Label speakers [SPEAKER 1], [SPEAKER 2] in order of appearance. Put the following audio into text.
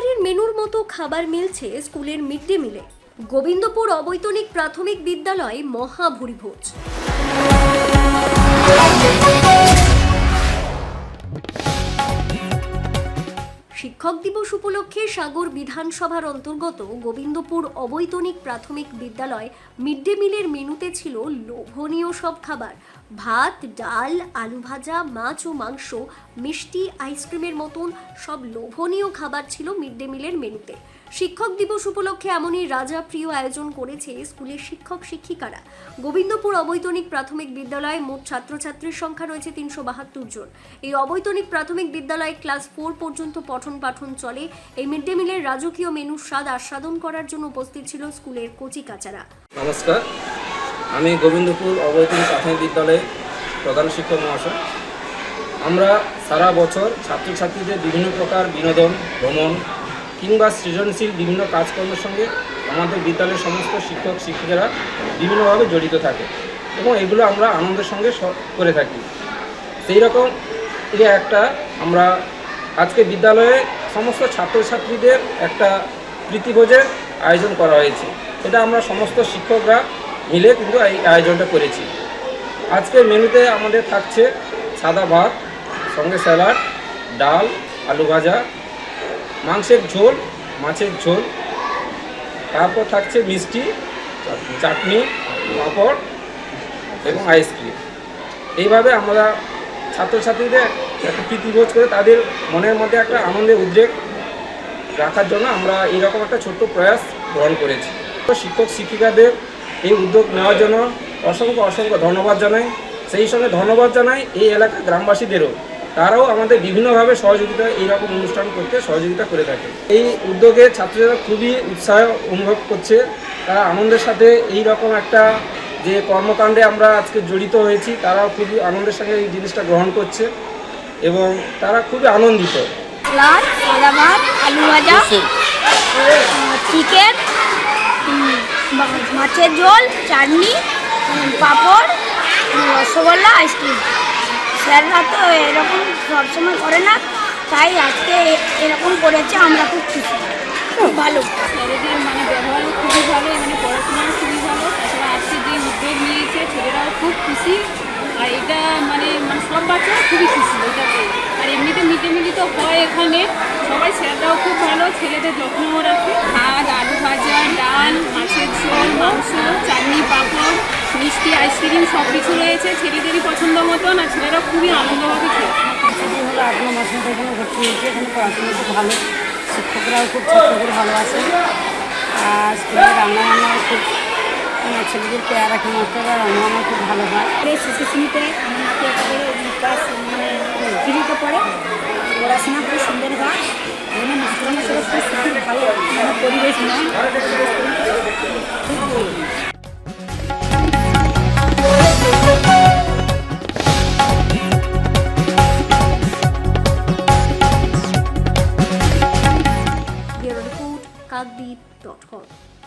[SPEAKER 1] পরিবারের মেনুর মতো খাবার মিলছে স্কুলের মিড ডে মিলে। গোবিন্দপুর অবৈতনিক প্রাথমিক বিদ্যালয় মহাভুরিভোজ। শিক্ষক দিবস উপলক্ষে সাগর বিধানসভার অন্তর্গত গোবিন্দপুর অবৈতনিক প্রাথমিক বিদ্যালয় মিড ডে মিলের মেনুতে ছিল লোভনীয় সব খাবার। ভাত, ডাল, আলু ভাজা, মাছ ও মাংস, মিষ্টি, আইসক্রিমের মতন সব লোভনীয় খাবার ছিল মিড ডে মিলের মেনুতে। শিক্ষক দিবস উপলক্ষে এমনই রাজা প্রিয় আয়োজন করেছে স্কুলের শিক্ষক শিক্ষিকারা। গোবিন্দপুর অবৈতনিক প্রাথমিক বিদ্যালয়ে মোট ছাত্রছাত্রীর সংখ্যা রয়েছে তিনশো বাহাত্তর জন। এই অবৈতনিক প্রাথমিক বিদ্যালয়ে ক্লাস ফোর পর্যন্ত পঠন পাঠন চলে। এই মিড ডে মিলের রাজকীয় মেনুর স্বাদ আস্বাদন করার জন্য উপস্থিত ছিল স্কুলের কচি কাচারা
[SPEAKER 2] নমস্কার, আমি গোবিন্দপুর অবৈতনিক প্রাথমিক বিদ্যালয়ের প্রধান শিক্ষক মহাশয়। আমরা সারা বছর ছাত্রছাত্রীদের বিভিন্ন প্রকার বিনোদন, ভ্রমণ কিংবা সৃজনশীল বিভিন্ন কাজকর্মের সঙ্গে আমাদের বিদ্যালয়ের সমস্ত শিক্ষক, শিক্ষিকারা বিভিন্নভাবে জড়িত থাকে এবং এগুলো আমরা আনন্দের সঙ্গে করে থাকি। সেই রকম একটা আমরা আজকে বিদ্যালয়ে সমস্ত ছাত্রছাত্রীদের একটা প্রীতিভোজের আয়োজন করা হয়েছে। এটা আমরা সমস্ত শিক্ষকরা মিলে কিন্তু এই আয়োজনটা করেছি। আজকের মেনুতে আমাদের থাকছে সাদা ভাত, সঙ্গে স্যালাড, ডাল, আলু ভাজা মাংসের ঝোল, মাছের ঝোল। তারপর থাকছে মিষ্টি, চাটনি, পাঁপড় এবং আইসক্রিম। এইভাবে আমরা ছাত্রছাত্রীদের একটা প্রীতিভোজ করে তাদের মনের মধ্যে একটা আনন্দের উদ্রেক রাখার জন্য আমরা এইরকম একটা ছোট্ট প্রয়াস গ্রহণ করেছি। শিক্ষক, শিক্ষিকাদের এই উদ্যোগ নেওয়ার জন্য অসংখ্য অসংখ্য ধন্যবাদ জানাই। সেই সঙ্গে ধন্যবাদ জানাই এই এলাকার গ্রামবাসীদেরও। তারাও আমাদের বিভিন্নভাবে সহযোগিতা, এইরকম অনুষ্ঠান করতে সহযোগিতা করে থাকে। এই উদ্যোগে ছাত্রছাত্রীরা খুবই উৎসাহ অনুভব করছে। তারা আনন্দের সাথে এই রকম একটা যে কর্মকাণ্ডে আমরা আজকে জড়িত হয়েছি, তারাও খুবই আনন্দের সঙ্গে এই জিনিসটা গ্রহণ করছে এবং তারা খুবই আনন্দিত।
[SPEAKER 3] চিকেন মাছের ঝোল, চাটনি, পাঁপড়, রসগোল্লা, আইসক্রিম। স্যাররা তো এরকম সবসময় করে না, তাই আজকে এরকম করেছে, আমরা খুব খুশি। খুব ভালো।
[SPEAKER 4] স্যারেদের মানে ব্যবহারও খুবই ভালো মানে পড়াশোনাও খুবই ভালো, তাছাড়া আজকে যে উদ্যোগ নিয়েছে, ছেলেরাও খুব খুশি। আর এটা মানে মানে সব বাচ্চারা খুবই খুশি এটাতে আর এমনিতে মিড ডে মিলই তো হয় এখানে, সবাই স্যাররাও খুব ভালো, ছেলেদের যত্নও রাখে। ভাত, আলু ভাজা, ডাল, মাছের ঝোল, মাংস, চাটনি, পাঁপড়, মিষ্টি, আইসক্রিম সব কিছু রয়েছে ছেলেদেরই মতন আর ছেলেরা খুবই খেয়েছে
[SPEAKER 5] ছুটি হলো আট ন মাস এখানে ভর্তি হয়েছে এখানে পড়াশোনা খুব ভালো। শিক্ষকরাও খুব ছাত্রদের ভালোবাসে। আর স্কুলে রান্না বান্নাও খুব মানে ছেলেদের কেয়ার রাখে মাস্টাররা রান্না বান্না খুব ভালো হয়।
[SPEAKER 3] শিশু শ্রেণীতে ক্লাস মানে থ্রিতে পড়ে। পড়াশোনা খুব সুন্দর হয়। এখানে মাস্টাররা খুব ভালো মানে পরিবেশ নয়।
[SPEAKER 1] out.